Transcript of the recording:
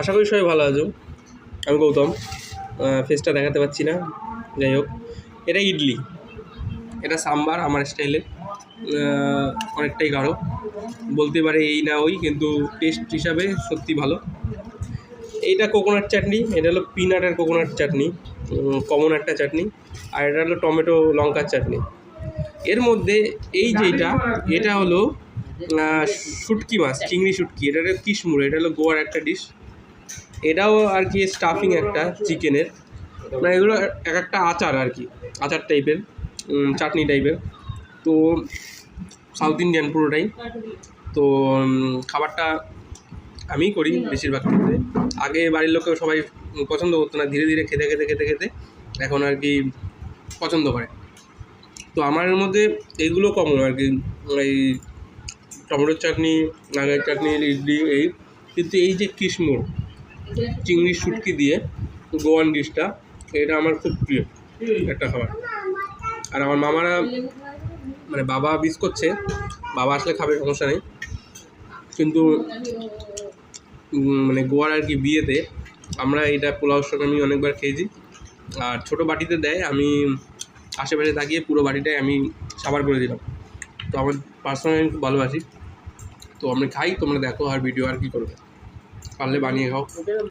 আশা করি সবাই ভালো আছো। আমি গৌতম। ফেসটা দেখাতে পারছি না। যাই হোক, এটা ইডলি। এটা সাম্বার আমার স্টাইলে অনেকটাই গাঢ়। বলতে পারে এই না ওই, কিন্তু টেস্ট হিসাবে সত্যি ভালো। এইটা কোকোনাট চাটনি এটা হলো পিনাট আর কোকোনাট চাটনি কমন একটা চাটনি আর এটা হলো টমেটো লঙ্কার চাটনি এর মধ্যে এই যেটা, এটা হলো শুটকি মাছ, চিংড়ি শুটকি। এটা হলো কিশমুর এটা হলো গোয়ার একটা ডিশ এটাও আর কি স্টাফিং একটা চিকেনের মানে এগুলো এক একটা আচার আর কি, আচার টাইপের চাটনি টাইপের তো সাউথ ইন্ডিয়ান পুরোটাই। তো খাবারটা আমিই করি বেশিরভাগ ক্ষেত্রে। আগে বাড়ির লোকেও সবাই পছন্দ করতো না, ধীরে ধীরে খেতে খেতে খেতে খেতে। এখন আর কি পছন্দ করে। তো আমার মধ্যে এইগুলো কমন আর কি, এই টমেটোর চাটনি, নাগের চাটনি, ইডলি, এই। কিন্তু এই যে কিশমোর চিংড়ির শুটকি দিয়ে গোয়ান ডিশটা, এটা আমার খুব প্রিয় একটা খাবার। আর আমার মামারা মানে বাবা মিস করছে বাবা আসলে খাবে, সমস্যা নেই। কিন্তু মানে গোয়ার আর কি বিয়েতে আমরা এটা পোলাওর সঙ্গে আমি অনেকবার খেয়েছি। আর ছোটো বাটিতে দেয়, আমি আশেপাশে তাকিয়ে পুরো বাটিটাই আমি সাবার করে দিলাম। তো আমার পার্সোনালি আমি খুব ভালোবাসি। তো আমরা খাই, তোমরা দেখো আর ভিডিও আর কী করবে। পারলে বানিয়ে খাও।